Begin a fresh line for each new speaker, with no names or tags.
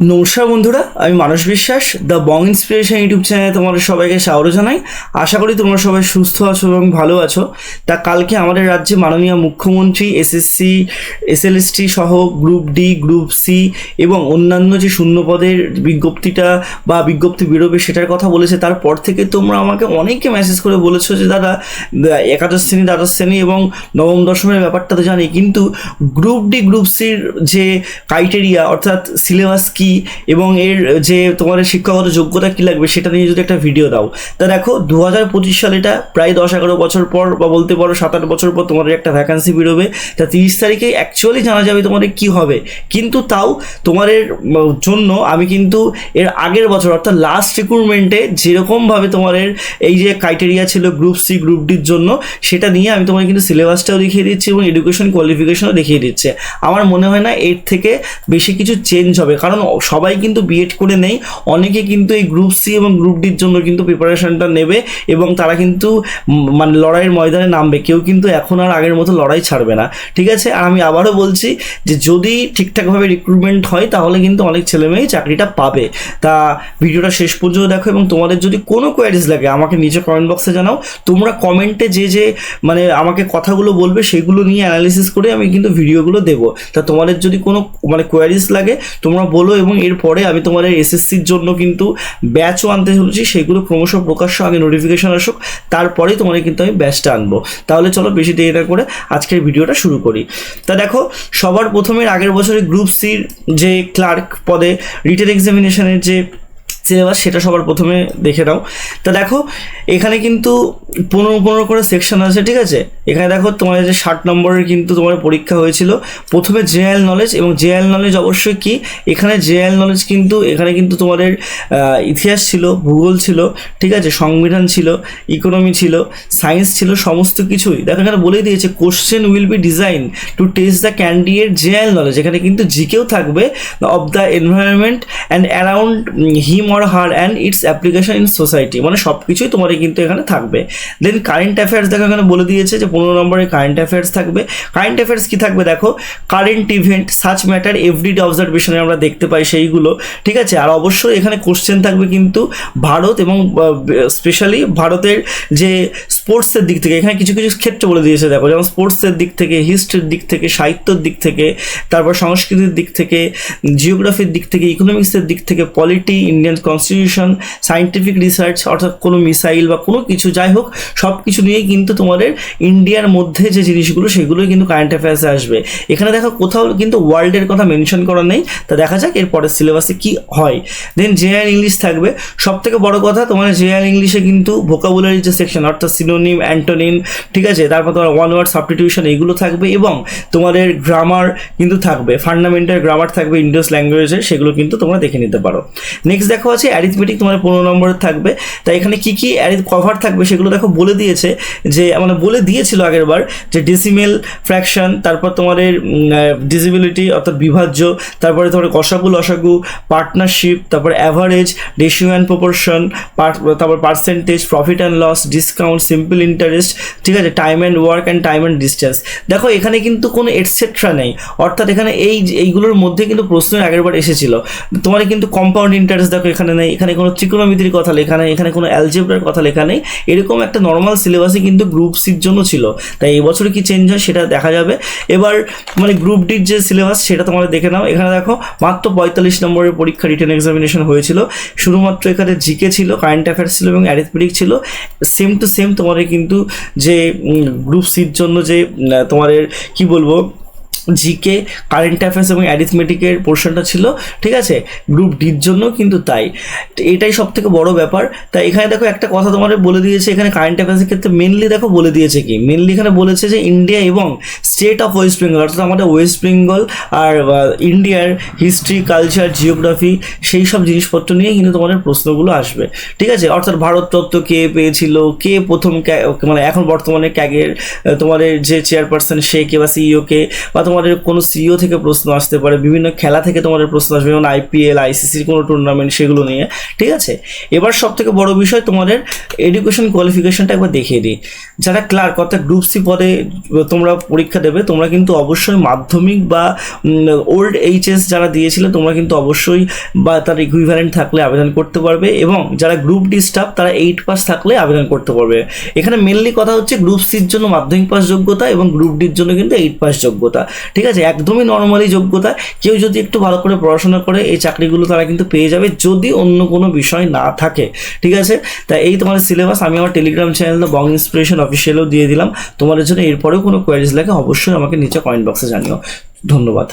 নমস্কার বন্ধুরা, আমি মানস বিশ্বাস দ্য বং ইন্সপিরেশন ইউটিউব চ্যানেলে তোমাদের সবাইকে স্বাগত জানাই। আশা করি তোমরা সবাই সুস্থ আছো এবং ভালো আছো। তা কালকে আমাদের রাজ্যে মাননীয় মুখ্যমন্ত্রী এসএসসি এসএলএসটি সহ গ্রুপ ডি গ্রুপ সি এবং অন্যান্য যে শূন্য পদের বিজ্ঞপ্তিটা বা বিজ্ঞপ্তি বেরোবে সেটার কথা বলেছে, তারপর থেকে তোমরা আমাকে অনেকে মেসেজ করে বলেছ যে, দাদা, একাদশ শ্রেণি, দ্বাদশ শ্রেণি এবং নবম, দশমের ব্যাপারটা তো জানি। কিন্তু গ্রুপ ডি গ্রুপ সির যে ক্রাইটেরিয়া অর্থাৎ সিলেবাস কি এবং এর যে তোমাদের শিক্ষাগত যোগ্যতা কি লাগবে সেটা নিয়ে যদি একটা ভিডিও দাও। তা দেখো দু হাজার পঁচিশ সাল এটা প্রায় দশ এগারো বছর পর বা বলতে পারো সাত আট বছর পর তোমাদের একটা ভ্যাকান্সি বেরোবে। তা তিরিশ তারিখে অ্যাকচুয়ালি জানা যাবে তোমাদের কি হবে। কিন্তু তাও তোমাদের জন্য আমি কিন্তু এর আগের বছর অর্থাৎ লাস্ট রিক্রুটমেন্টে যেরকমভাবে তোমাদের এই যে ক্রাইটেরিয়া ছিল গ্রুপ সি গ্রুপ ডির জন্য, সেটা নিয়ে আমি তোমাকে কিন্তু সিলেবাসটাও দেখিয়ে দিচ্ছি এবং এডুকেশন কোয়ালিফিকেশনও দেখিয়ে দিচ্ছে। আমার মনে হয় না এর থেকে বেশি কিছু চেঞ্জ হবে। কারণ সবাই কিন্তু বিএড করে নেই অনেকে কিন্তু এই গ্রুপ সি এবং গ্রুপ ডির জন্য কিন্তু প্রিপারেশনটা নেবে এবং তারা কিন্তু মানে লড়াইয়ের ময়দানে নামবে। কেউ কিন্তু এখন আর আগের মতো লড়াই ছাড়বে না। ঠিক আছে? আর আমি আবারও বলছি যে যদি ঠিকঠাকভাবে রিক্রুটমেন্ট হয়, তাহলে কিন্তু অনেক ছেলে ছেলেমেয়েই চাকরিটা পাবে। তা ভিডিওটা শেষ পর্যন্ত দেখো এবং তোমাদের যদি কোনো কোয়ারিজ লাগে, আমাকে নিচে কমেন্ট বক্সে জানাও। তোমরা কমেন্টে যে যে মানে আমাকে কথাগুলো বলবে, সেগুলো নিয়ে অ্যানালিসিস করে আমি কিন্তু ভিডিওগুলো দেবো। তা তোমাদের যদি কোনো মানে কোয়ারিজ লাগে, তোমরা বলো এবং এরপরে আমি তোমাদের এসএসসির জন্য কিন্তু ব্যাচও আনতে চলেছি, সেগুলো ক্রমশ প্রকাশ্য আগে নোটিফিকেশন আসুক তারপরেই তোমাদের কিন্তু আমি ব্যাচটা আনব। তাহলে চলো বেশি দেরি না করে আজকের ভিডিওটা শুরু করি। তা দেখো, সবার প্রথমে আগের বছরে গ্রুপ সির যে ক্লার্ক পদে রিটেন এক্সামিনেশনের যে সিলেবাস সেটা সবার প্রথমে দেখে নাও। তা দেখো, এখানে কিন্তু পনেরো পনেরো করে সেকশন আছে, ঠিক আছে? এখানে দেখো তোমাদের যে ষাট নম্বরের কিন্তু তোমার পরীক্ষা হয়েছিল। প্রথমে জেএল নলেজ এবং জেএল নলেজ অবশ্যই কি? এখানে জেএল নলেজ কিন্তু, এখানে কিন্তু তোমাদের ইতিহাস ছিল, ভূগোল ছিল, ঠিক আছে? সংবিধান ছিল ইকোনমি ছিল সায়েন্স ছিল, সমস্ত কিছুই। দেখো এখানে বলেই দিয়েছে question will be design to test the candidate general knowledge এখানে কিন্তু জিকেও থাকবে of the environment and around him or her and its application in society মানে সব কিছুই তোমাদের কিন্তু এখানে থাকবে। দেন কারেন্ট অ্যাফেয়ার্স দেখো এখানে বলে দিয়েছে যে পনেরো নম্বরে কারেন্ট অ্যাফেয়ার্স থাকবে। কারেন্ট অ্যাফেয়ার্স কি থাকবে দেখো? Current event such matter everyday অবজারভেশনে আমরা দেখতে পাই সেইগুলো, ঠিক আছে? আর অবশ্যই এখানে কোশ্চেন থাকবে কিন্তু ভারত এবং স্পেশালি ভারতের যে স্পোর্টসের দিক থেকে, এখানে কিছু কিছু ক্ষেত্রে বলে দিয়েছে দেখো, যেমন স্পোর্টসের দিক থেকে হিস্ট্রির দিক থেকে, সাহিত্যর দিক থেকে, তারপর সংস্কৃতির দিক থেকে জিওগ্রাফির দিক থেকে ইকোনমিক্সের দিক থেকে polity Indian constitution scientific research অর্থাৎ কোনো মিসাইল বা কোনো কিছু যাই হোক সব কিছু নিয়েই কিন্তু তোমাদের ইন্ডিয়ার মধ্যে যে জিনিসগুলো, সেগুলোই কিন্তু কারেন্ট অ্যাফেয়ার্সে আসবে। এখানে দেখো কোথাও কিন্তু ওয়ার্ল্ডের কথা মেনশন করা নেই, তা দেখা যাক এরপরের সিলেবাসে কি হয়। দেন জেআর ইংলিশ থাকবে। সব থেকে বড় কথা, তোমার জেআর ইংলিশে কিন্তু ভোকাবুলারি যে সেকশন অর্থাৎ সিনোনিম অ্যান্টোনিম ঠিক আছে? তারপর তোমার ওয়ান ওয়ার্ড সাবস্টিটিউশন এগুলো থাকবে এবং তোমাদের গ্রামার কিন্তু থাকবে। ফান্ডামেন্টাল গ্রামার থাকবে ইন্ডিয়াস ল্যাঙ্গুয়েজের সেগুলো কিন্তু তোমরা দেখে নিতে পারো। নেক্সট দেখো আছে অ্যারিথমেটিক তোমার পনেরো নম্বরে থাকবে। তাই এখানে কি কি অ্যারিথ কভার থাকবে সেগুলো দেখো বলে দিয়েছে, যে মানে বলে দিয়েছিল আগের বার যে ডিসিমেল ফ্র্যাকশন তারপর তোমাদের ডিসিবিলিটি অর্থাৎ বিভাজ্য, তারপরে তোমার কষাগু লসাগু পার্টনারশিপ তারপর অ্যাভারেজ রেশিও অ্যান্ড প্রপোর্শন তারপর percentage profit and loss discount simple interest ঠিক আছে time and work and time and distance দেখো এখানে কিন্তু কোনো এটসেট্রা নেই। অর্থাৎ এখানে এই, এইগুলোর মধ্যে কিন্তু প্রশ্ন আগেরবার এসেছিল। তোমার কিন্তু কম্পাউন্ড ইন্টারেস্ট দেখো এখানে নেই, এখানে কোনো ত্রিকোণমিতির কথা লেখা নেই, এখানে কোনো অ্যালজেব্রার কথা লেখা নেই। এরকম একটা নর্মাল সিলেবাসই কিন্তু গ্রুপ সির জন্য ছিল। তাই এই বছরে কি চেঞ্জ হয় সেটা দেখা যাবে। এবার মানে গ্রুপ ডির যে সিলেবাস সেটা তোমরা দেখে নাও। এখানে দেখো, মাত্র পঁয়তাল্লিশ নম্বরের পরীক্ষা রিটেন এক্সামিনেশন হয়েছিল। শুধুমাত্র এখানে জিকে ছিল কারেন্ট অ্যাফেয়ার্স ছিল এবং অ্যারিথমেটিক ছিল। সেম টু সেম তোমাদের কিন্তু যে গ্রুপ সির জন্য যে তোমাদের, কি বলব জিকে কারেন্ট অ্যাফেয়ার্স এবং অ্যারিথমেটিকের পোর্শনটা ছিল, ঠিক আছে? গ্রুপ ডির জন্য কিন্তু তাই। এটাই সব থেকে বড় ব্যাপার। তাই এখানে দেখো একটা কথা তোমাদের বলে দিয়েছে, এখানে কারেন্ট অ্যাফেয়ার্সের ক্ষেত্রে মেনলি দেখো বলে দিয়েছে কি? মেনলি এখানে বলেছে যে ইন্ডিয়া এবং স্টেট অফ ওয়েস্ট বেঙ্গল অর্থাৎ আমাদের ওয়েস্ট বেঙ্গল আর ইন্ডিয়ার হিস্ট্রি কালচার জিওগ্রাফি সেই সব জিনিসপত্র নিয়ে কিন্তু তোমাদের প্রশ্নগুলো আসবে। ঠিক আছে? অর্থাৎ ভারত তত্ত্ব কে পেয়েছিল? কে প্রথম মানে এখন বর্তমানে ক্যাগের, তোমাদের যে চেয়ারপারসন সে কে বা সিইও কে, বা তোমার তোমাদের কোনো সিও থেকে প্রশ্ন আসতে পারে, বিভিন্ন খেলা থেকে তোমাদের প্রশ্ন আসবে, যেমন আইপিএল আইসিসির কোনো টুর্নামেন্ট সেগুলো নিয়ে, ঠিক আছে? এবার সব থেকে বড় বিষয় তোমাদের এডুকেশন কোয়ালিফিকেশনটা একবার দেখিয়ে দিই। যারা ক্লার্ক অর্থাৎ গ্রুপ সি পদে তোমরা পরীক্ষা দেবে, তোমরা কিন্তু অবশ্যই মাধ্যমিক বা ওল্ড এইচএস যারা দিয়েছিলে, তোমরা কিন্তু অবশ্যই বা তার ইকুইভ্যালেন্ট থাকলে আবেদন করতে পারবে এবং যারা গ্রুপ ডি স্টাফ তারা এইট পাস থাকলে আবেদন করতে পারবে। এখানে মেনলি কথা হচ্ছে গ্রুপ সির জন্য মাধ্যমিক পাস যোগ্যতা এবং গ্রুপ ডির জন্য কিন্তু এইট পাস যোগ্যতা। ঠিক আছে? একদমই নর্মালি যোগ্যতা। কেউ যদি একটু ভালো করে পড়াশোনা করে, এই চাকরিগুলো তারা কিন্তু পেয়ে যাবে যদি অন্য কোনো বিষয় না থাকে। ঠিক আছে? তা এই তোমার সিলেবাস আমি আমার টেলিগ্রাম চ্যানেল বং ইন্সপিরেশন অফিসিয়ালও দিয়ে দিলাম। তোমাদের জন্য এরপরেও কোনো কোয়ারিজ লাগে, অবশ্যই আমাকে নিচে কমেন্ট বক্সে জানিও। ধন্যবাদ।